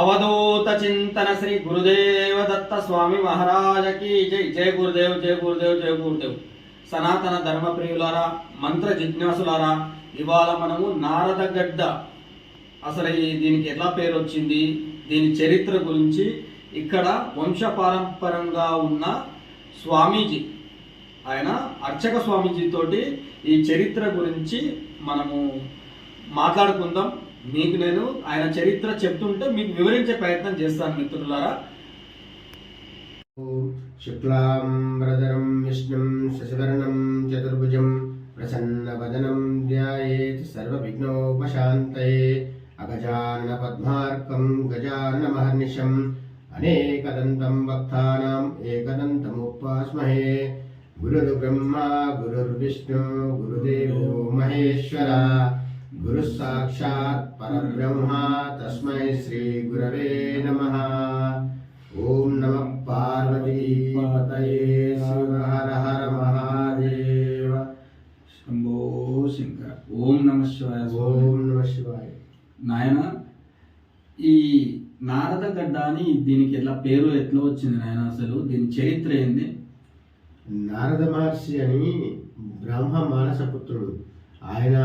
అవధూత చింతన శ్రీ గురుదేవ దత్త స్వామి మహారాజకి జై జయ గురుదేవ్ జయ గురుదేవ్ జయ గురుదేవ్ సనాతన ధర్మ ప్రియులారా మంత్ర జిజ్ఞాసులారా ఇవాళ మనము నారదగడ్డ అసలు ఈ దీనికి ఎలా పేరు వచ్చింది దీని చరిత్ర గురించి ఇక్కడ వంశపారంపరంగా ఉన్న స్వామీజీ ఆయన అర్చక స్వామీజీ తోటి ఈ చరిత్ర గురించి మనము మాట్లాడుకుందాం. మీకు నేను ఆయన చరిత్ర చెప్తుంటే మీకు వివరించే ప్రయత్నం చేస్తాను మిత్రులారా. శుక్లాంబరధరం విష్ణుం శశివర్ణం చతుర్భుజం ప్రసన్నవదనం ధ్యాయేత్ సర్వవిఘ్నోపశాంతయే అగజాన పద్మార్కం గజానమహర్నిశం అనేకదంతం భక్తానాం ఏకదంతముపాస్మహే గురుర్ బ్రహ్మా గురుర్విష్ణు గురుదేవో మహేశ్వర. గురు సాక్షాత్ పరబ్రహ్మ తస్మై శ్రీ గురవే నమః ఓం నమ పార్వతీపతయే శివ హర హర మహాదేవ శంభో శంకర। ఓం నమ శివాయ ఓం నమ శివాయ నాయన ఈ నారద గడ్డ అని దీనికి ఎట్లా పేరు ఎట్లా వచ్చింది నాయన అసలు? దీని చరిత్ర ఏంది? నారద మహర్షి అని బ్రహ్మ మానసపుత్రుడు ఆయన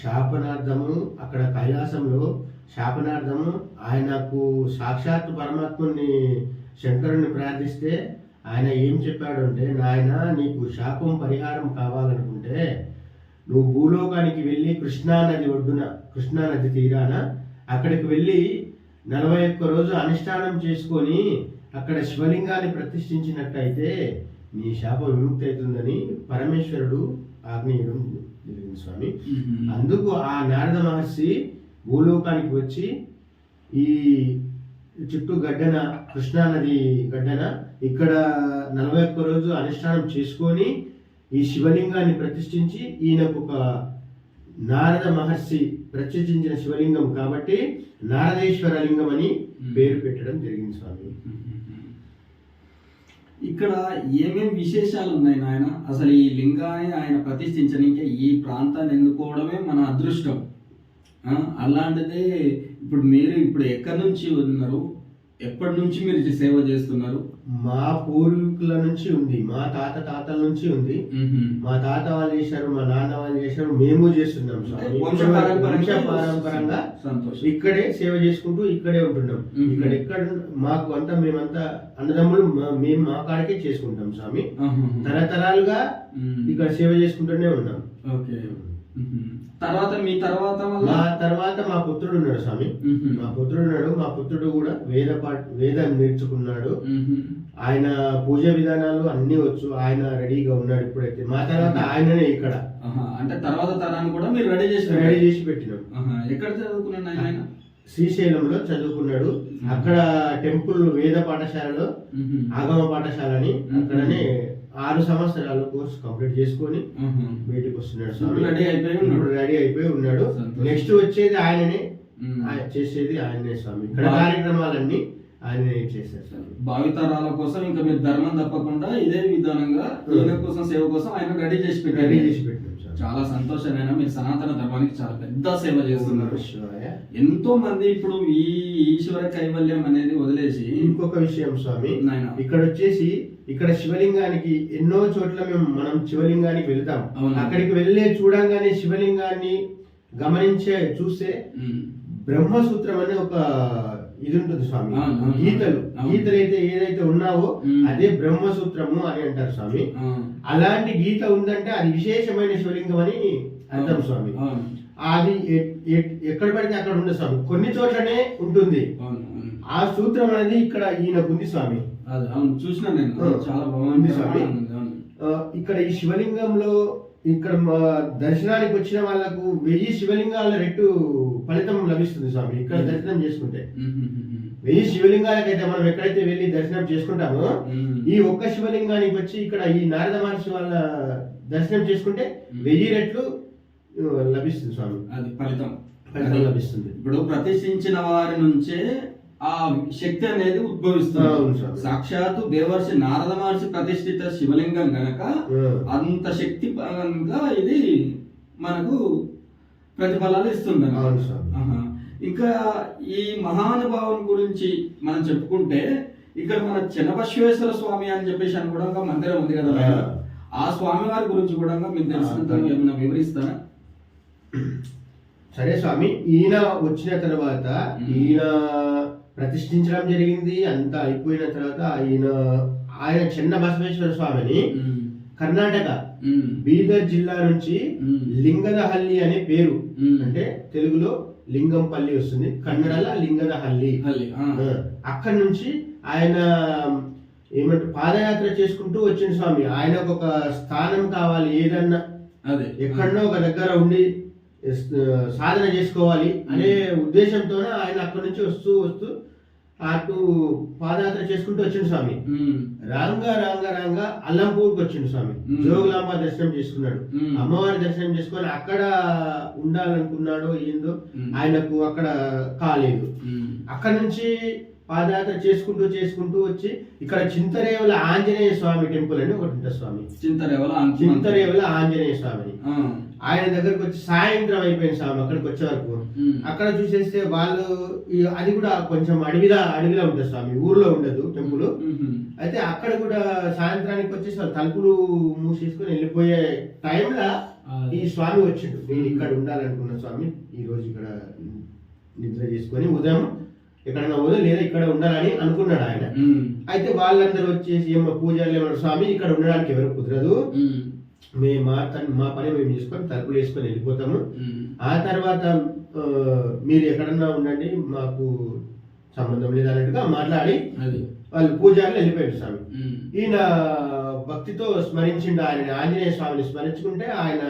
శాపనార్థము అక్కడ కైలాసంలో శాపనార్థము ఆయనకు సాక్షాత్ పరమాత్ముని శంకరుని ప్రార్థిస్తే ఆయన ఏం చెప్పాడు అంటే నాయన నీకు శాపం పరిహారం కావాలనుకుంటే నువ్వు భూలోకానికి వెళ్ళి కృష్ణానది ఒడ్డున కృష్ణానది తీరాన అక్కడికి వెళ్ళి నలభై ఒక్క రోజు అనుష్ఠానం చేసుకొని అక్కడ శివలింగాన్ని ప్రతిష్ఠించినట్టయితే నీ శాపం విముక్తి అవుతుందని పరమేశ్వరుడు ఆజ్ఞేయడం స్వామి. అందుకు ఆ నారద మహర్షి భూలోకానికి వచ్చి ఈ చుట్టూ గడ్డన కృష్ణా నది గడ్డన ఇక్కడ నలభై ఒక్క రోజు అనుష్ఠానం చేసుకొని ఈ శివలింగాన్ని ప్రతిష్ఠించి ఈయనకు ఒక నారద మహర్షి ప్రతిష్ఠించిన శివలింగం కాబట్టి నారదేశ్వర లింగం అని పేరు పెట్టడం జరిగింది స్వామి. ఇక్కడ ఏమేం విశేషాలు ఉన్నాయి నాయన? అసలు ఈ లింగాన్ని ఆయన ప్రతిష్ఠించడానికి ఈ ప్రాంతాన్ని ఎన్నుకోవడమే మన అదృష్టం. అలాంటిదే ఇప్పుడు మీరు ఇప్పుడు ఎక్కడి నుంచి ఉన్నారు? ఎప్పటి నుంచి మీరు సేవ చేస్తున్నారు? మా పూర్వీకుల నుంచి ఉంది మా తాత తాతల నుంచి ఉంది మా తాత వాళ్ళు చేశారు మా నాన్న వాళ్ళు చేశారు మేము చేస్తున్నాం స్వామి వంశ పారంపరంగా సంతోషం ఇక్కడే సేవ చేసుకుంటూ ఇక్కడే ఉంటున్నాం. ఇక్కడ ఎక్కడ మాకు అంతా మేమంతా అన్నదమ్ములు మేము మా కాడికే చేసుకుంటాం స్వామి. తరతరాలుగా. ఇక్కడ సేవ చేసుకుంటూనే ఉన్నాం ఓకే. తర్వాత మీ తర్వాత మా తర్వాత మా పుత్రుడు ఉన్నాడు స్వామి. మా పుత్రుడు ఉన్నాడు. మా పుత్రుడు కూడా వేద పాఠ వేదం నేర్చుకున్నాడు. ఆయన పూజ విధానాలు అన్ని వచ్చు. ఆయన రెడీగా ఉన్నాడు ఇప్పుడైతే. మా తర్వాత ఆయననే ఇక్కడ. అంటే తర్వాత తరాన్ని కూడా మీరు రెడీ చేసి రెడీ చేసి పెట్టినాం. ఎక్కడ చదువుకున్నాను ఆయన? శ్రీశైలంలో చదువుకున్నాడు. అక్కడ టెంపుల్ వేద పాఠశాలలో. ఆగమ పాఠశాల అని అక్కడనే ఆరు సంవత్సరాలు కోర్స్ కంప్లీట్ చేసుకొని. బయటకు వస్తున్నాడు స్వామి రెడీ అయిపోయి ఉన్నాడు ఇప్పుడు రెడీ అయిపోయి ఉన్నాడు. నెక్స్ట్ వచ్చేది ఆయననే. ఆయన చేసేది ఆయననే స్వామి ఇక్కడ కార్యక్రమాలన్నీ చేశారు స్వామి భావితరాల కోసం ఇంకా మీరు ధర్మం తప్పకుండా ఇదే విధానంగా ఈయన కోసం సేవ కోసం ఆయన రెడీ చేసి రెడీ పెట్టారు చేసి పెట్టినాం స్వామి చాలా సంతోషమైన మీరు సనాతన ధర్మానికి చాలా పెద్ద సేవ చేస్తున్నారు. ఎంతో మంది ఇప్పుడు ఈ ఈశ్వర కైవల్యం అనేది వదిలేసి ఇంకొక విషయం స్వామి. ఇక్కడ వచ్చేసి ఇక్కడ శివలింగానికి ఎన్నో చోట్ల మేము మనం శివలింగానికి వెళ్తాం. అక్కడికి వెళ్ళే చూడంగానే శివలింగాన్ని గమనించే చూస్తే. బ్రహ్మసూత్రం అనే ఒక ఇది ఉంటుంది స్వామి. గీతలు. గీతలు అయితే ఏదైతే ఉన్నావో. అదే బ్రహ్మసూత్రము అని అంటారు స్వామి. అలాంటి గీత ఉందంటే అది విశేషమైన శివలింగం అని అర్థం స్వామి అది ఎక్కడ పడితే అక్కడ ఉండదు స్వామి కొన్ని చోట్లనే ఉంటుంది. ఆ సూత్రం అనేది ఇక్కడ ఈయనకు ఉంది స్వామి చూసిన నేను. చాలా బాగుంది స్వామి. ఇక్కడ ఈ శివలింగంలో ఇక్కడ దర్శనానికి వచ్చిన వాళ్ళకు వెయ్యి శివలింగాల రెట్టు ఫలితం లభిస్తుంది స్వామి ఇక్కడ. దర్శనం చేసుకుంటే వెయ్యి శివలింగాలకైతే మనం ఎక్కడైతే వెళ్ళి దర్శనం చేసుకుంటామో. ఈ ఒక్క శివలింగానికి వచ్చి ఇక్కడ ఈ నారద మహర్షి వాళ్ళ దర్శనం చేసుకుంటే. వెయ్యి రెట్లు లభిస్తుంది స్వామి అది ఫలితం ఫలితం లభిస్తుంది ఇప్పుడు ప్రతిష్ఠించిన వారి నుంచే ఆ శక్తి అనేది ఉద్భవిస్తుంది. సాక్షాత్తు దేవర్షి నారద మహర్షి ప్రతిష్ఠిత శివలింగం గనక అంత శక్తి పరంగా ఇది మనకు ప్రతిఫలాలు ఇస్తుంది. ఇంకా ఈ మహానుభావం గురించి మనం చెప్పుకుంటే ఇక్కడ మన చిన్నబశ్వేశ్వర స్వామి అని చెప్పేసి అని కూడా మందిరం ఉంది కదా ఆ. స్వామి వారి గురించి కూడా మీకు తెలిసినంత ఆ. ఏమైనా వివరిస్తారా సరే స్వామి ఈయన వచ్చిన తర్వాత. ఈయన ప్రతిష్ఠించడం జరిగింది అంతా అయిపోయిన తర్వాత ఆయన ఆయన చిన్న బసవేశ్వర స్వామిని కర్ణాటక. బీదర్ జిల్లా నుంచి లింగదహల్లి అనే పేరు. అంటే తెలుగులో లింగంపల్లి వస్తుంది. కన్నడలో లింగదహల్లి. అక్కడి నుంచి ఆయన ఏమంటే పాదయాత్ర చేసుకుంటూ వచ్చింది స్వామి. ఆయనకు ఒక స్థానం కావాలి ఏదన్నా. అదే. ఎక్కడనో ఒక దగ్గర ఉండి సాధన చేసుకోవాలి అనే ఉద్దేశంతో ఆయన అక్కడి నుంచి వస్తూ వస్తూ అటు పాదయాత్ర చేసుకుంటూ వచ్చిండు స్వామి. రాంగా రాంగా రాంగా అల్లంపూర్కి వచ్చిండు స్వామి. జోగులాంబ దర్శనం చేసుకున్నాడు. అమ్మవారి దర్శనం చేసుకొని అక్కడ ఉండాలనుకున్నాడో ఏందో ఆయనకు అక్కడ కాలేదు. అక్కడ నుంచి పాదయాత్ర చేసుకుంటూ చేసుకుంటూ వచ్చి ఇక్కడ చింతరేవుల ఆంజనేయ స్వామి టెంపుల్ అని ఒకటి ఉంటుంది స్వామి. చింతరేవల చింతరేవుల ఆంజనేయ స్వామిని ఆ, ఆయన దగ్గరకు వచ్చి సాయంత్రం అయిపోయింది స్వామి అక్కడికి వచ్చే వరకు. అక్కడ చూసేస్తే వాళ్ళు అది కూడా కొంచెం అడవిలా అడవిలా ఉంటుంది స్వామి ఊర్లో ఉండదు టెంపుల్. అయితే అక్కడ కూడా సాయంత్రానికి వచ్చేసి వాళ్ళు తలుపులు మూసేసుకొని వెళ్ళిపోయే టైంలో ఈ స్వామి వచ్చిండు. నేను ఇక్కడ ఉండాలనుకున్న స్వామి ఈ రోజు ఇక్కడ నిద్ర చేసుకొని ఉదయం ఎక్కడైనా పోదు లేదా ఇక్కడ ఉండాలని అనుకున్నాడు ఆయన. అయితే వాళ్ళందరూ వచ్చేసి ఏమో పూజలు ఏమన్నా స్వామి ఇక్కడ ఉండడానికి ఎవరు కుదరదు. మేము మా తన్- మా పని మేము చేసుకొని తలుపులు వేసుకొని వెళ్ళిపోతాము. ఆ తర్వాత మీరు ఎక్కడన్నా ఉండండి మాకు సంబంధం లేదు అన్నట్టుగా మాట్లాడి వాళ్ళు పూజారులు వెళ్ళిపోయారు స్వామి. ఈయన భక్తితో స్మరించిండు ఆయన ఆంజనేయ స్వామిని స్మరించుకుంటే ఆయన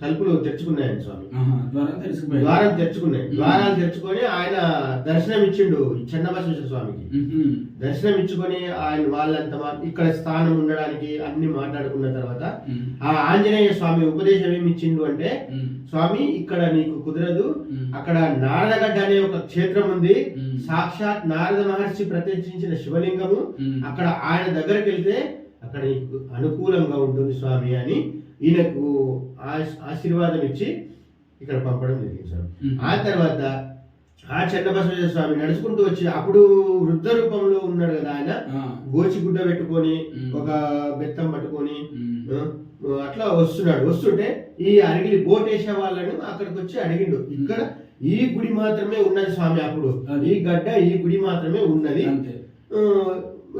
తలుపులు తెరుచుకున్నాయని స్వామి. ద్వారం తెరుచుకున్నాయి. ద్వారాలు తెరుచుకొని ఆయన దర్శనం ఇచ్చిండు చెన్నబసవేశ్వర స్వామికి. దర్శనం ఇచ్చుకొని ఆయన వాళ్ళంతా ఇక్కడ స్థానం ఉండడానికి అన్ని మాట్లాడుకున్న తర్వాత ఆ ఆంజనేయ స్వామి ఉపదేశం ఏమి ఇచ్చిండు అంటే స్వామి ఇక్కడ నీకు కుదరదు. అక్కడ నారదగడ్డ అనే ఒక క్షేత్రం ఉంది. సాక్షాత్ నారద మహర్షి ప్రత్యక్షించిన శివలింగము. అక్కడ ఆయన దగ్గరికి వెళ్తే అక్కడ నీకు అనుకూలంగా ఉంటుంది స్వామి అని ఈయనకు ఆశ్- ఆశీర్వాదం ఇచ్చి ఇక్కడ పంపడం జరిగింది ఉమ్, ఆ తర్వాత ఆ చెన్నబసవేశ్వర స్వామి నడుచుకుంటూ వచ్చి అప్పుడు వృద్ధ రూపంలో ఉన్నాడు కదా ఆయన. గోచి గుడ్డ పెట్టుకొని. ఒక బెత్తం పట్టుకొని అట్లా వస్తున్నాడు. వస్తుంటే ఈ అరిగిలి బోట్ వేసే వాళ్ళను అక్కడికి వచ్చి అడిగిండు. ఇక్కడ ఈ గుడి మాత్రమే ఉన్నది స్వామి అప్పుడు. ఈ గడ్డ ఈ గుడి మాత్రమే ఉన్నది.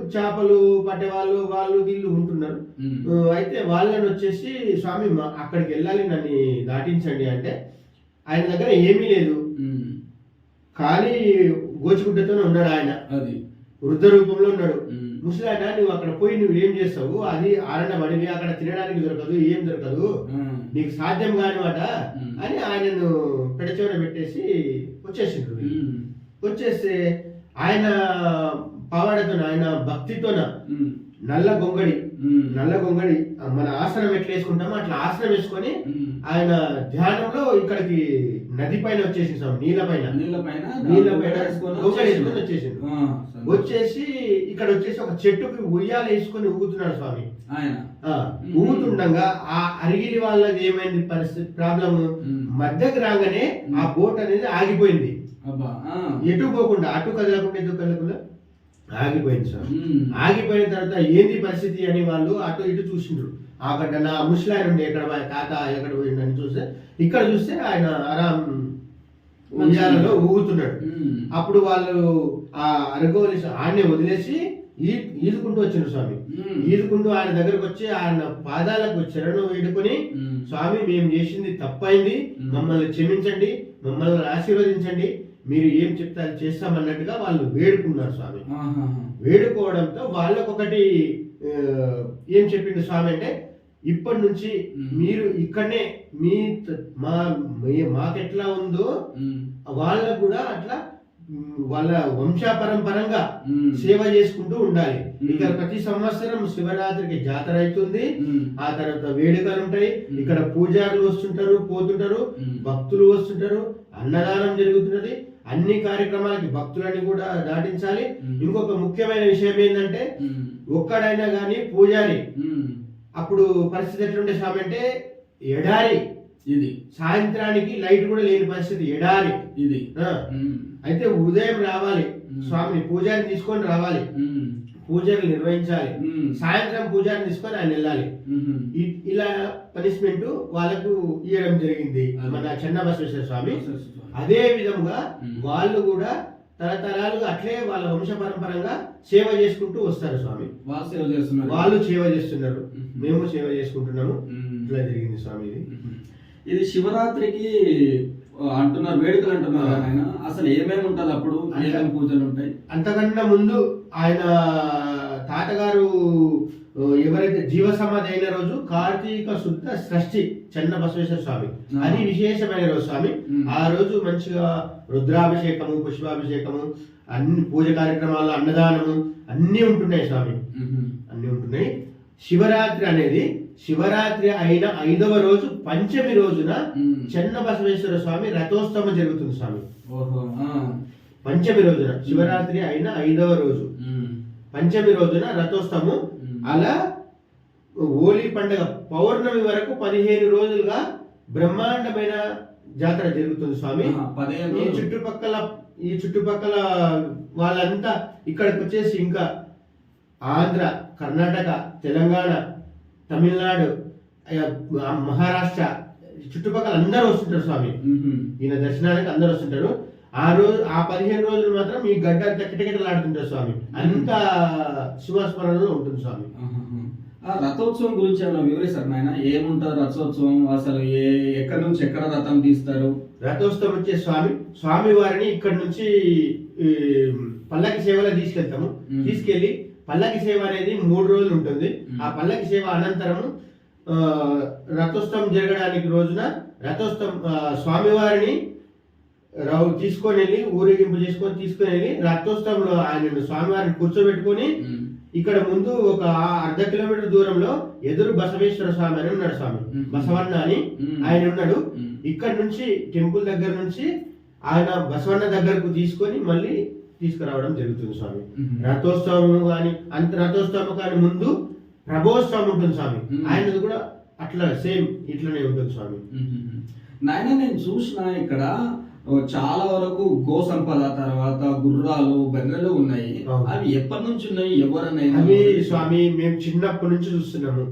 చేపలు పట్టేవాళ్ళు వాళ్ళు వీళ్ళు ఉంటున్నారు. ఉమ్, ఆ, అయితే వాళ్ళని వచ్చేసి స్వామి అక్కడికి వెళ్ళాలి నన్ను దాటించండి. అంటే ఆయన దగ్గర ఏమీ లేదు. ఖాళీ గోచిగుడ్డతోనే ఉన్నాడు ఆయన. అది. వృద్ధ రూపంలో ఉన్నాడు. ముసలాయన నువ్వు అక్కడ పోయి నువ్వు ఏం చేస్తావు? అది ఆరణ్యం అడివి అక్కడ తినడానికి దొరకదు ఏం దొరకదు. నీకు సాధ్యం కానిమాట ఉమ్, అని ఆయనను పెడచోర పెట్టేసి వచ్చేసిండ్రు వచ్చేస్తే ఆయన పావాడతోన ఆయన భక్తితోన నల్ల గొంగడి నల్ల గొంగడి మన ఆసనం ఎట్లా వేసుకుంటామో అట్లా ఆసనం వేసుకొని ఆయన ధ్యానంలో ఇక్కడికి నది పైన వచ్చేసింది స్వామి నీళ్ళ పైన. నీళ్ళ పైన నీళ్ళ పైన గొంగడి వేసుకొని సరే. వచ్చేసి ఇక్కడ వచ్చేసి ఒక చెట్టుకి ఉయ్యాల వేసుకొని ఊగుతున్నాడు స్వామి. ఊగుతుండగా ఆ అరిగిలి వాళ్ళది ఏమైంది పరిస్థితి ప్రాబ్లమ్? ఉమ్, మధ్యకి రాగానే ఆ బోట్ అనేది ఆగిపోయింది. ఎటు పోకుండా అటు కదలకుండా ఎటు కదలకుండా? ఆగిపోయింది సార్. ఆగిపోయిన తర్వాత ఏంది పరిస్థితి అని వాళ్ళు అటు ఇటు చూసిండ్రు. అక్కడ నా ముసలాయన ఉండే ఎక్కడ తాత ఎక్కడ పోయిండని చూస్తే ఇక్కడ చూస్తే ఆయన ఆరాం ఉయ్యాలలో ఊగుతున్నాడు. అప్పుడు వాళ్ళు ఆ అరగోలి ఆడనే వదిలేసి ఈదుకుంటూ వచ్చిండ్రు స్వామి. ఈదుకుంటూ ఆయన దగ్గరకు వచ్చి ఆయన పాదాలకు చరణం వేడుకొని స్వామి మేము చేసింది తప్పైంది. మ్మ్. మమ్మల్ని క్షమించండి మమ్మల్ని ఆశీర్వదించండి. మీరు ఏం చెప్తే అది చేస్తామన్నట్టుగా వాళ్ళు వేడుకున్నారు స్వామి. వేడుకోవడంతో వాళ్ళకొకటి ఏం చెప్పిండు స్వామి అంటే ఇప్పటి నుంచి. మీరు ఇక్కడనే మీ మా మాకెట్లా ఉందో వాళ్ళకు కూడా అట్లా వాళ్ళ వంశాపరంపరంగా సేవ చేసుకుంటూ ఉండాలి. ఇక్కడ ప్రతి సంవత్సరం శివరాత్రికి జాతర అవుతుంది. ఆ తర్వాత వేడుకలు ఉంటాయి. ఇక్కడ పూజారులు వస్తుంటారు పోతుంటారు. భక్తులు వస్తుంటారు. అన్నదానం జరుగుతున్నది. అన్ని కార్యక్రమాలకి భక్తులని కూడా దాటించాలి. ఇంకొక ముఖ్యమైన విషయం ఏంటంటే ఒక్కడైనా కానీ పూజారి అప్పుడు పరిస్థితి ఎట్లుండే స్వామి అంటే ఎడారి. ఇది. సాయంత్రానికి లైట్ కూడా లేని పరిస్థితి ఎడారి. ఇది. అయితే ఉదయం రావాలి. స్వామిని పూజారిని తీసుకొని రావాలి. పూజలు నిర్వహించాలి. సాయంత్రం పూజారిని తీసుకొని ఆయన వెళ్ళాలి. ఇలా పనిష్మెంట్ వాళ్ళకు ఇవ్వడం జరిగింది. మన చెన్న బసవేశ్వర స్వామి. అదే విధంగా. వాళ్ళు కూడా తరతరాలుగా అట్లే వాళ్ళ వంశ పరంపరంగా సేవ చేసుకుంటూ వస్తారు స్వామి. వాళ్ళు సేవ చేస్తున్నారు. వాళ్ళు సేవ చేస్తున్నారు. మేము. సేవ చేసుకుంటున్నాము. ఇట్లా జరిగింది స్వామి ఇది. ఇది శివరాత్రికి అంటున్నారు వేడుకలు అంటున్నారు ఆయన. అసలు ఏమేమి ఉంటుంది అప్పుడు? పూజలు ఉంటాయి? అంతకన్నా ముందు ఆయన తాతగారు ఎవరైతే జీవ సమాధి అయిన రోజు కార్తీక శుద్ధ షష్ఠి చెన్న బసవేశ్వర స్వామి. అది విశేషమైన రోజు స్వామి. ఆ రోజు మంచిగా రుద్రాభిషేకము పుష్పాభిషేకము అన్ని పూజ కార్యక్రమాలు అన్నదానము అన్నీ ఉంటున్నాయి స్వామి. అన్నీ ఉంటున్నాయి శివరాత్రి అనేది శివరాత్రి అయిన ఐదవ రోజు పంచమి రోజున. చెన్న బసవేశ్వర స్వామి రథోత్సవం జరుగుతుంది స్వామి. పంచమి రోజున శివరాత్రి అయిన ఐదవ రోజు. పంచమి రోజున రథోత్సవము ఉమ్. అలా హోలీ పండుగ పౌర్ణమి వరకు పదిహేను రోజులుగా బ్రహ్మాండమైన జాతర జరుగుతుంది స్వామి ఈ. చుట్టుపక్కల ఈ చుట్టుపక్కల వాళ్ళంతా ఇక్కడికి వచ్చేసి ఇంకా ఆంధ్ర కర్ణాటక తెలంగాణ తమిళనాడు మహారాష్ట్ర చుట్టుపక్కల అందరూ వస్తుంటారు స్వామి. ఈయన దర్శనానికి అందరూ వస్తుంటారు ఆ రోజు ఆ పదిహేను రోజులు మాత్రం ఈ గడ్డ కిటకిటలాడుతుంటారు స్వామి. అంత శివస్మరణలో ఉంటుంది స్వామి. ఆ రథోత్సవం గురించి ఏమైనా వివరిస్తారు నాయన? ఏముంటుంది రథోత్సవం? అసలు ఏ ఎక్కడి నుంచి ఎక్కడ రథం తీస్తారు? రథోత్సవం వచ్చే స్వామి స్వామి వారిని ఇక్కడ నుంచి పల్లకి సేవలో తీసుకెళ్తాము. తీసుకెళ్ళి పల్లకి సేవ అనేది మూడు రోజులు ఉంటుంది. ఆ పల్లకి సేవ అనంతరము ఆ, రథోత్సవం జరగడానికి రోజున రథోత్సవం స్వామివారిని రావు తీసుకొని వెళ్ళి ఊరేగింపు చేసుకొని తీసుకొని వెళ్ళి రథోత్సవంలో ఆయన స్వామివారిని కూర్చోబెట్టుకొని. ఇక్కడ ముందు ఒక అర్ధ కిలోమీటర్ దూరంలో ఎదురు బసవేశ్వర స్వామి అని ఉన్నాడు స్వామి. బసవన్న అని. ఆయన ఉన్నాడు. ఇక్కడ నుంచి టెంపుల్ దగ్గర నుంచి ఆయన బసవన్న దగ్గరకు తీసుకొని మళ్ళీ తీసుకురావడం జరుగుతుంది స్వామి ఉమ్. రథోత్సవం కానీ అంత రథోత్సవం కానీ ముందు ప్రభోత్సవం ఉంటుంది స్వామి. ఆయనది కూడా అట్లా సేమ్ ఇట్లనే ఉంటుంది స్వామి. నాయన నేను చూసిన ఇక్కడ చాలా వరకు గో సంపద తర్వాత గుర్రాలు బర్రెలు ఉన్నాయి. అవి ఎప్పటి నుంచి ఉన్నాయి? ఎవరన్నా అవి స్వామి మేము చిన్నప్పటి నుంచి చూస్తున్నాము.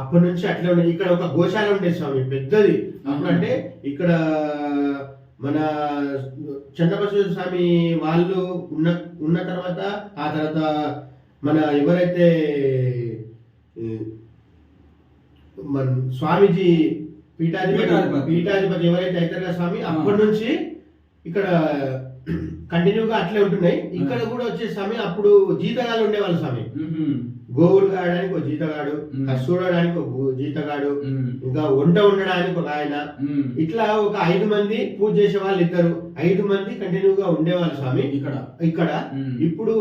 అప్పటి నుంచి అట్లా ఉన్నాయి. ఇక్కడ ఒక గోశాల ఉండేది స్వామి పెద్దది. అంటే ఇక్కడ మన చంద్రబసవేశ్వర స్వామి వాళ్ళు ఉన్న ఉన్న తర్వాత ఆ తర్వాత మన ఎవరైతే మన స్వామీజీ పీఠాధిపతి ఎవరైతే అవుతారు కదా స్వామి. అప్పటి నుంచి ఇక్కడ కంటిన్యూగా అట్లే ఉంటున్నాయి ఇక్కడ కూడా వచ్చే స్వామి అప్పుడు జీతగాళ్ళు ఉండేవాళ్ళు స్వామి. గోవులు కాయడానికి ఒక జీతగాడు. కస్తూడడానికి ఒక జీతగాడు. ఇంకా వంట ఉండడానికి ఒక ఆయన. ఇట్లా ఒక ఐదు మంది పూజ చేసే వాళ్ళు ఇద్దరు ఐదు మంది కంటిన్యూగా ఉండేవాళ్ళు స్వామి ఇక్కడ ఇక్కడ. ఇప్పుడు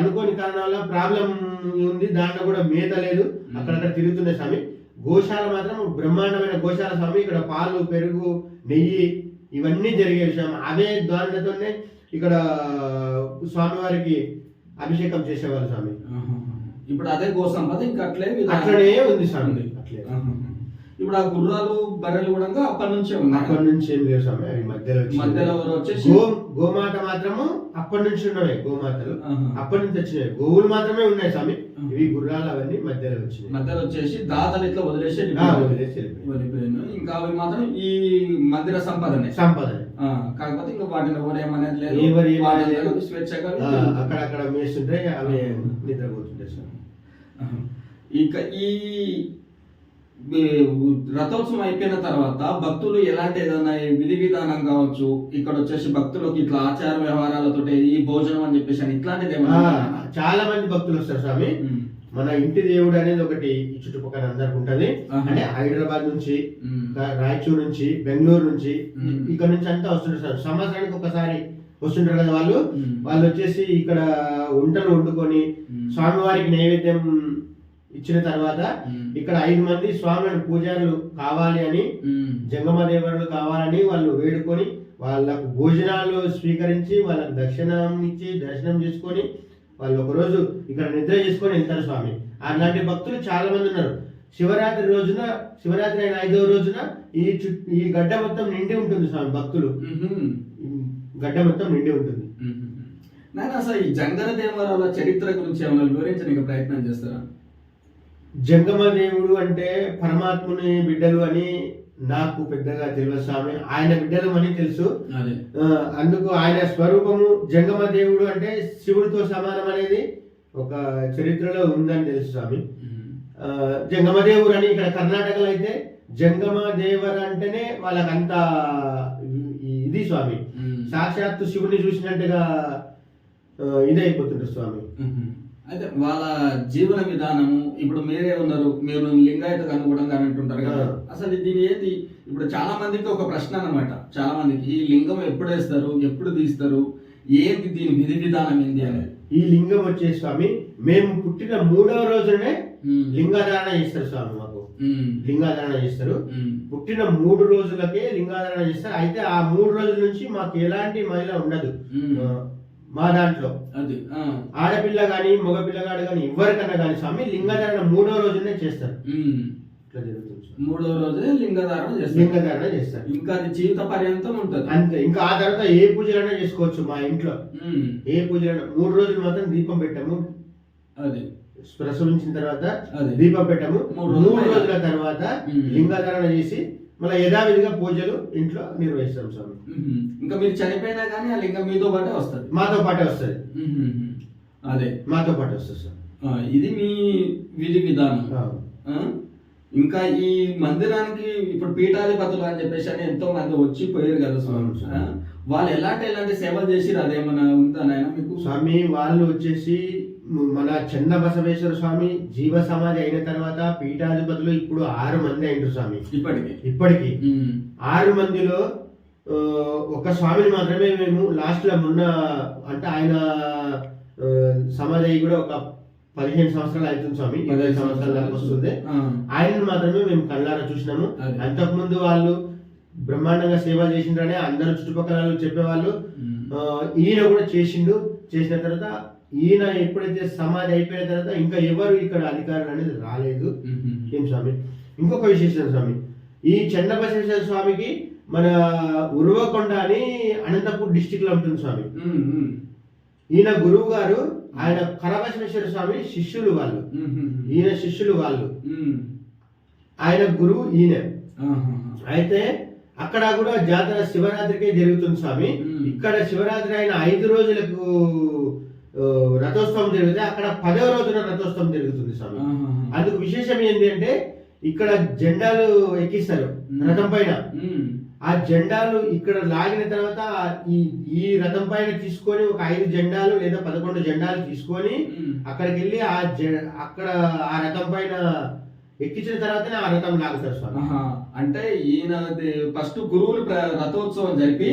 అనుకోని కారణాల ప్రాబ్లం ఉంది దాంట్లో కూడా మేత లేదు అక్కడక్కడ తిరుగుతున్నాయి స్వామి గోశాల మాత్రం బ్రహ్మాండమైన గోశాల స్వామి ఇక్కడ పాలు పెరుగు నెయ్యి ఇవన్నీ జరిగే విషయం అవే దానితోనే ఇక్కడ స్వామివారికి అభిషేకం చేసేవాళ్ళు స్వామి. ఇప్పుడు అదే గో సంపద ఇంకా అట్లే. అట్లనే ఉంది స్వామి అట్లే. ఇప్పుడు ఆ గుర్రాలు బర్రెలు కూడా అప్పటి నుంచే ఉన్నాయి అప్పటి నుంచి ఏం లేవు స్వామి అవి మధ్యలో. మధ్యలో ఎవరు వచ్చేసి గో గోమాత మాత్రము అప్పటి నుంచి ఉన్నవే గోమాతలు ఆహా. అప్పటి నుంచి వచ్చినాయి గోవులు మాత్రమే ఉన్నాయి స్వామి. ఇవి గుర్రాలు అవన్నీ మధ్యలో వచ్చినాయి మధ్యలో వచ్చేసి దాతలు ఇట్లా వదిలేసి ఆ, వెళ్ళిపోయారు. వదిలేసి వెళ్ళిపోయాయి. వెళ్ళిపోయాను ఇంకా అవి మాత్రం ఈ మందిర సంపదనే సంపద ఆ, కాకపోతే ఇంకా వాటిని ఎవరు ఏమనేది లేదు ఎవరు ఏమనేది లేదు. స్వేచ్ఛగా ఆ. అక్కడక్కడ మేస్తుంటాయి అవి నిద్రపోతుంటాయి స్వామి. ఇక ఈ రథోత్సవం అయిపోయిన తర్వాత భక్తులు ఎలాంటి ఏదైనా విధి విధానం కావచ్చు ఇక్కడ వచ్చేసి భక్తులకు ఇట్లా ఆచార వ్యవహారాలతో ఈ భోజనం అని చెప్పేసి అని ఇట్లాంటిది చాలా మంది భక్తులు వస్తారు స్వామి. మన ఇంటి దేవుడు అనేది ఒకటి ఈ చుట్టుపక్కల అందరికి ఉంటది. అంటే హైదరాబాద్ నుంచి రాయచూర్ నుంచి బెంగళూరు నుంచి. ఇక్కడ నుంచి అంతా వస్తుంటారు సార్. సంవత్సరానికి ఒకసారి వస్తుంటారు కదా వాళ్ళు. వాళ్ళు వచ్చేసి ఇక్కడ వంటలు వండుకొని స్వామివారికి నైవేద్యం ఇచ్చిన తర్వాత ఇక్కడ ఐదు మంది స్వామి పూజారులు కావాలి అని ఉమ్, జంగమ దేవరులు కావాలని వాళ్ళు వేడుకొని వాళ్ళకు భోజనాలు స్వీకరించి వాళ్ళకు దర్శనం ఇచ్చి దర్శనం చేసుకొని వాళ్ళు ఒక రోజు ఇక్కడ నిద్ర చేసుకొని వెళ్తారు స్వామి. అలాంటి భక్తులు చాలా మంది ఉన్నారు. శివరాత్రి రోజున శివరాత్రి అయిన ఐదవ రోజున ఈ చుట్టూ ఈ గడ్డ మొత్తం నిండి ఉంటుంది స్వామి భక్తులు. గడ్డ మొత్తం నిండి ఉంటుంది. నాయన అసలు ఈ జంగన దేవరాల చరిత్ర గురించి ఏమైనా వివరించడానికి ప్రయత్నం చేస్తారా? జంగమ దేవుడు అంటే పరమాత్ముని బిడ్డలు అని నాకు పెద్దగా తెలియదు స్వామి ఆయన బిడ్డలు అని తెలుసు అందుకు ఆయన స్వరూపము జంగమ దేవుడు అంటే శివుడితో సమానం అనేది ఒక చరిత్రలో ఉందని తెలుసు స్వామి మ్మ్. ఆ, జంగమ దేవుడు అని ఇక్కడ కర్ణాటకలో అయితే జంగమ దేవర అంటేనే వాళ్ళకంత ఇది స్వామి. సాక్షాత్తు శివుని చూసినట్టుగా ఇదైపోతుంటారు స్వామి. అయితే వాళ్ళ జీవన విధానము ఇప్పుడు మీరే ఉన్నారు మీరు లింగాయతకు అనుగుణంగా అని అంటుంటారు కదా. అసలు దీని ఏంటి? ఇప్పుడు చాలా మందికి ఒక ప్రశ్న అన్నమాట. చాలా మందికి ఈ లింగం ఎప్పుడు వేస్తారు ఎప్పుడు తీస్తారు ఏంటి దీని విధి విధానం ఏంటి అనేది. ఈ లింగం వచ్చే స్వామి మేము పుట్టిన మూడవ రోజునే. లింగాధారణ చేస్తారు స్వామి మాకు. లింగాధారణ చేస్తారు. పుట్టిన మూడు రోజులకే లింగాధారణ చేస్తారు. అయితే ఆ మూడు రోజుల నుంచి మాకు ఎలాంటి మహిళ ఉండదు. మా దాంట్లో. అది. ఆడపిల్ల కానీ మగపిల్లగాడు కానీ ఎవరికన్నా కానీ స్వామి లింగధారణ మూడో రోజునే చేస్తారు. ఇట్లా జరుగుతుంది. మూడో రోజే లింగధారణ చేస్తారు. లింగధారణ చేస్తారు. ఇంకా అది జీవిత పర్యంతం ఉంటుంది. అంతే. ఇంకా ఆ తర్వాత ఏ పూజలైనా చేసుకోవచ్చు మా ఇంట్లో. ఏ పూజలైనా మూడు రోజులు మాత్రం దీపం పెట్టాము. అది. ప్రసవించిన తర్వాత అది. దీపం పెట్టాము. మూడు రోజులు తర్వాత. లింగాధారణ చేసి మళ్ళీ యథావిధిగా పూజలు ఇంట్లో నిర్వహిస్తాం స్వామి. ఇంకా మీరు చనిపోయినా కానీ ఆ లింగం మీతో పాటే వస్తుంది. మాతో పాటే వస్తుంది. అదే. మాతో పాటు వస్తుంది సార్ ఇది మీ విధి విధానం? ఇంకా ఈ మందిరానికి ఇప్పుడు పీఠాధిపతులు అని చెప్పేసి అని ఎంతో మంది వచ్చి పోయారు కదా స్వామి? వాళ్ళు ఎలాంటి ఎలాంటి సేవలు చేసిరు అదేమన్నా ఉందా నాయన మీకు? స్వామి వాళ్ళు వచ్చేసి మన చెన్న బసవేశ్వర స్వామి జీవ సమాధి అయిన తర్వాత పీఠాధిపతులు ఇప్పుడు ఆరు మంది అయింటారు స్వామి. ఇప్పటికి. ఇప్పటికి. ఆరు మందిలో ఒక స్వామిని మాత్రమే మేము లాస్ట్లో మొన్న అంటే ఆయన సమాధి కూడా ఒక పదిహేను సంవత్సరాలు అవుతుంది స్వామి. ఇరవై సంవత్సరాల దాకా వస్తుంది. ఆయనను మాత్రమే మేము కళ్ళారా చూసినాము. అంతకుముందు వాళ్ళు బ్రహ్మాండంగా సేవ చేసిండ్రనే అందరూ చుట్టుపక్కల వాళ్ళు చెప్పేవాళ్ళు. ఈయన కూడా చేసిండు. చేసిన తర్వాత ఈయన ఎప్పుడైతే సమాధి అయిపోయిన తర్వాత ఇంకా ఎవరు ఇక్కడ అధికారులు అనేది రాలేదు. ఏం స్వామి ఇంకొక విశేషం స్వామి ఈ చెన్నబసేశ్వర స్వామికి మన ఉరువకొండ అని అనంతపూర్ డిస్టిక్లో ఉంటుంది స్వామి. ఈయన గురువు గారు ఆయన కరబసేశ్వర స్వామి శిష్యులు వాళ్ళు. ఈయన శిష్యులు వాళ్ళు. ఆయన గురువు ఈయన. అయితే అక్కడ కూడా జాతర శివరాత్రికే జరుగుతుంది స్వామి. ఇక్కడ శివరాత్రి అయిన ఐదు రోజులకు రథోత్సవం జరిగితే అక్కడ పదవ రోజున రథోత్సవం జరుగుతుంది స్వామి. అందుకు విశేషం ఏంటి అంటే ఇక్కడ జెండాలు ఎక్కిస్తారు రథం పైన. ఆ జెండాలు ఇక్కడ లాగిన తర్వాత ఈ ఈ రథం పైన తీసుకొని ఒక ఐదు జెండాలు లేదా పదకొండు జెండాలు తీసుకొని. అక్కడికి వెళ్ళి ఆ జె- అక్కడ ఆ రథం పైన ఎక్కించిన తర్వాతనే ఆ రథం లాగుతారు స్వామి. అంటే ఈయన ఫస్ట్ గురువులు రథోత్సవం జరిపి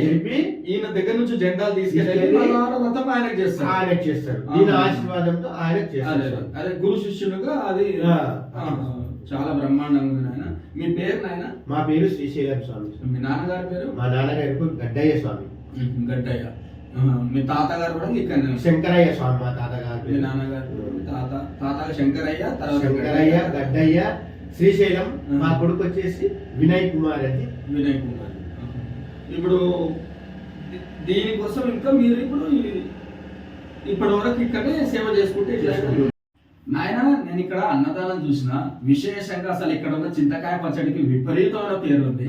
ఈయన దగ్గర నుంచి జెండాలు తీసుకెళ్ళి రథం ఆయనకు చేస్తారు. ఆయన చేస్తారు. దీని ఆహా. ఆశీర్వాదంతో ఆయన చేస్తారు అదే. గురు శిష్యులుగా అది. చాలా బ్రహ్మాండంగా నాయన. మీ పేరు నాయన? మా పేరు శ్రీశైలం స్వామి. మీ నాన్నగారి పేరు? మా నాన్నగారి పేరు గడ్డయ్య స్వామి. గడ్డయ్య. మీ తాతగారు కూడా ఇక్కడ శంకరయ్య స్వామి మా తాతగారి మీ నాన్నగారు. మీ తాత తాత శంకరయ్య తర్వాత శంకరయ్య గడ్డయ్య. శ్రీశైలం. మా కొడుకు వచ్చేసి వినయ్ కుమార్ అని వినయ్ కుమార్. ఇప్పుడు దీనికోసం ఇంకా మీరు ఇప్పుడు ఇప్పటి వరకు ఇక్కడే సేవ చేసుకుంటే. నాయన నేను ఇక్కడ అన్నదానం చూసిన విశేషంగా అసలు ఇక్కడ ఉన్న చింతకాయ పచ్చడికి విపరీతమైన పేరు ఉంది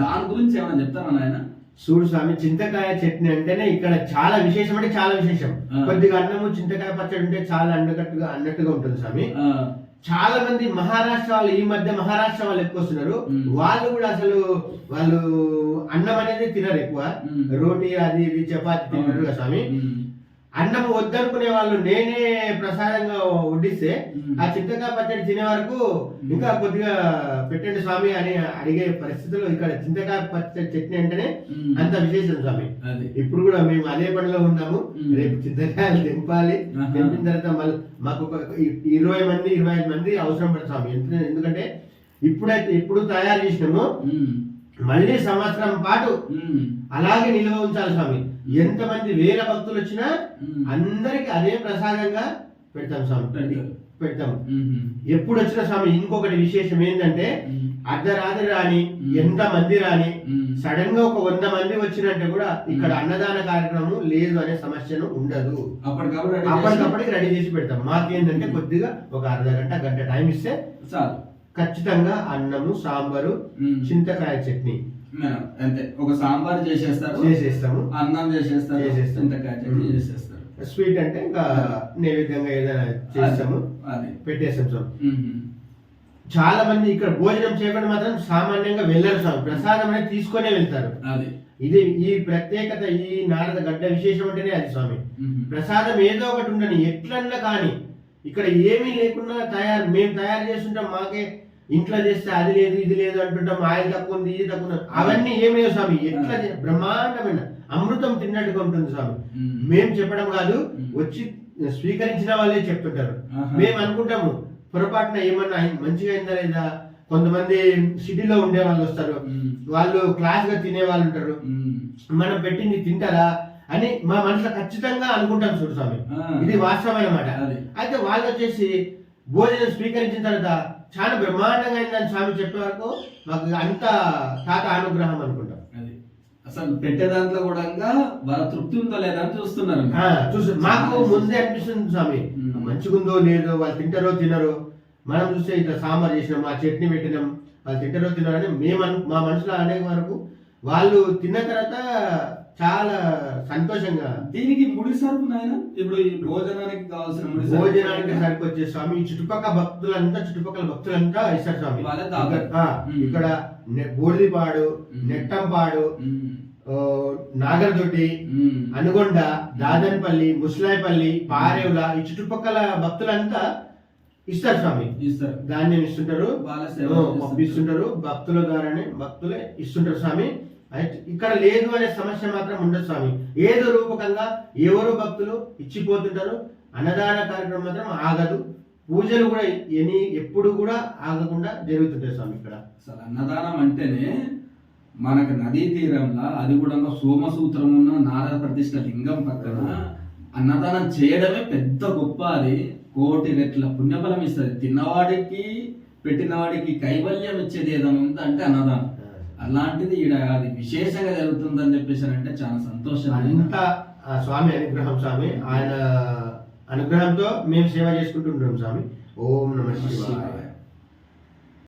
దాని గురించి ఏమైనా చెప్తారా నాయన? చూడు స్వామి చింతకాయ చట్నీ అంటేనే ఇక్కడ చాలా విశేషం అంటే చాలా విశేషం. కొద్దిగా అన్నము చింతకాయ పచ్చడి ఉంటే చాలా అన్నట్టుగా అన్నట్టుగా ఉంటుంది స్వామి. చాలా మంది మహారాష్ట్ర వాళ్ళు ఈ మధ్య మహారాష్ట్ర వాళ్ళు ఎక్కువ వస్తున్నారు. వాళ్ళు కూడా అసలు వాళ్ళు అన్నం అనేది తినరు ఎక్కువ. రోటీ అది ఇది చపాతి తింటారు కదా స్వామి. అన్నం వద్దనుకునే వాళ్ళు నేనే ప్రసాదంగా వడ్డిస్తే. ఆ చింతకాయ పచ్చడి తినే వరకు ఇంకా కొద్దిగా పెట్టండి స్వామి అని అడిగే పరిస్థితుల్లో ఇక్కడ చింతకాయ పచ్చడి చట్నీ అంటేనే అంత విశేషం స్వామి. ఇప్పుడు కూడా మేము అదే పనిలో ఉన్నాము. రేపు చింతకాయలు తెంపాలి. తెంపిన తర్వాత మళ్ళీ మాకు ఇరవై మంది ఇరవై ఐదు మంది అవసరం పడుతుంది స్వామి. ఎందుకంటే ఇప్పుడైతే ఇప్పుడు తయారు చేసినాము మళ్ళీ సంవత్సరం పాటు అలాగే నిల్వ ఉంచాలి స్వామి. ఎంతమంది వేల భక్తులు వచ్చినా ఉమ్. అందరికి అదే ప్రసాదంగా పెడతాం స్వామి. పెడతాము మ్మ్. ఎప్పుడు వచ్చిన స్వామి ఇంకొకటి విశేషం ఏంటంటే. అర్ధరాత్రి రాని. ఎంత మంది రాని. సడన్గా ఒక వంద మంది వచ్చినట్టే కూడా ఇక్కడ అన్నదాన కార్యక్రమం లేదు అనే సమస్యను ఉండదు అప్పటికప్పటికి రెడీ చేసి పెడతాం మాకేంటంటే కొద్దిగా ఒక అర్ధ గంట గంట టైం ఇస్తే చాలు ఖచ్చితంగా అన్నము సాంబారు. చింతకాయ చట్నీ మేడం, అంతే. ఒక సాంబార్ చేసేస్తారు చేసేస్తాము. అన్నం చేసేస్తారు చేసేస్తాం. చేసేస్తారు. స్వీట్ అంటే ఇంకా నైవేద్యంగా ఏదైనా చేస్తాము. అది. పెట్టేస్తాం మ్మ్. చాలా మంది ఇక్కడ భోజనం చేయకుండా మాత్రం సామాన్యంగా వెళ్ళరు స్వామి ప్రసాదం అనేది తీసుకొనే వెళ్తారు. అది. ఇది ఈ ప్రత్యేకత ఈ నారద గడ్డ విశేషం అంటేనే అది స్వామి. ప్రసాదం ఏదో ఒకటి ఉండని ఎట్లన్నా కానీ ఇక్కడ ఏమీ లేకుండా తయారు మేము తయారు చేస్తుంటాం మాకే ఇంట్లో చేస్తే అది లేదు ఇది లేదు అంటుంటాం ఆయిల్ తక్కువ ఉంది ఇది తక్కువ. అవన్నీ ఏమి లేవు స్వామి ఎట్లా బ్రహ్మాండమైన అమృతం తిన్నట్టుగా ఉంటుంది స్వామి మ్మ్. చెప్పడం కాదు. వచ్చి స్వీకరించిన వాళ్ళే చెప్తుంటారు. మేము అనుకుంటాము పొరపాటున ఏమన్నా మంచిగా అయిందా లేదా కొంతమంది సిటీలో ఉండే వాళ్ళు వస్తారు. వాళ్ళు క్లాస్గా తినే వాళ్ళు ఉంటారు. మనం పెట్టింది తింటారా అని మా మనసులో ఖచ్చితంగా అనుకుంటాం చూడు స్వామి. ఇది వాస్తవమైన మాట. అయితే వాళ్ళు వచ్చేసి భోజనం స్వీకరించిన తర్వాత చాలా బ్రహ్మాండంగా అయిందని స్వామి చెప్పే వరకు మాకు అంత తాత అనుగ్రహం అనుకుంటాం. అది. అసలు పెట్టే దాంట్లో కూడా వాళ్ళ తృప్తి ఉందో లేదా అని చూస్తున్నారు చూసు మాకు ముందే అనిపిస్తుంది స్వామి. మంచిగుందో లేదో వాళ్ళు తింటారో తినరో మనం చూస్తే ఇట్లా సాంబార్ చేసినాం ఆ చట్నీ పెట్టినాం వాళ్ళు తింటారో తినరో అని మేము మా మనసులో అనే వరకు వాళ్ళు తిన్న తర్వాత చాలా సంతోషంగా దీనికి ముడి సరుకు నాయన? ఇప్పుడు ఈ భోజనానికి కావాల్సిన ముడి సరుకు భోజనానికి సరికొచ్చే స్వామి ఈ చుట్టుపక్కల భక్తులంతా చుట్టుపక్కల భక్తులంతా ఇస్తారు స్వామి. ఇక్కడ- బోడిపాడు. నెట్టంపాడు నాగరదొడ్డి. అనుగొండ దాదన్పల్లి ముస్లాయిపల్లి పారేవుల ఈ చుట్టుపక్కల భక్తులంతా ఇస్తారు స్వామి. ఇస్తారు. ధాన్యం ఇస్తుంటారు. పంపిస్తుంటారు. భక్తుల ద్వారానే భక్తులే ఇస్తుంటారు స్వామి. ఇక్కడ లేదు అనే సమస్య మాత్రం ఉండదు స్వామి. ఏదో రూపకంగా ఎవరు భక్తులు ఇచ్చిపోతుంటారు. అన్నదాన కార్యక్రమం మాత్రం ఆగదు. పూజలు కూడా ఎని ఎప్పుడు కూడా ఆగకుండా జరుగుతుంటాయి స్వామి ఇక్కడ. అసలు అన్నదానం అంటేనే మనకు నదీ తీరంలో అది కూడా సోమసూత్రం ఉన్న నారద ప్రతిష్ట లింగం పక్కన అన్నదానం చేయడమే పెద్ద గొప్ప అది. కోటి రెట్ల పుణ్యఫలం ఇస్తుంది. తిన్నవాడికి పెట్టినవాడికి కైవల్యం ఇచ్చేది ఏదైనా ఉందా అంటే అన్నదానం. అలాంటిది ఈడ అది విశేషంగా జరుగుతుందని చెప్పేసి అంటే చాలా సంతోషం. అంతా స్వామి అనుగ్రహం స్వామి. ఆయన అనుగ్రహంతో మేము సేవ చేసుకుంటుంటాం స్వామి. ఓం నమ శివాయ.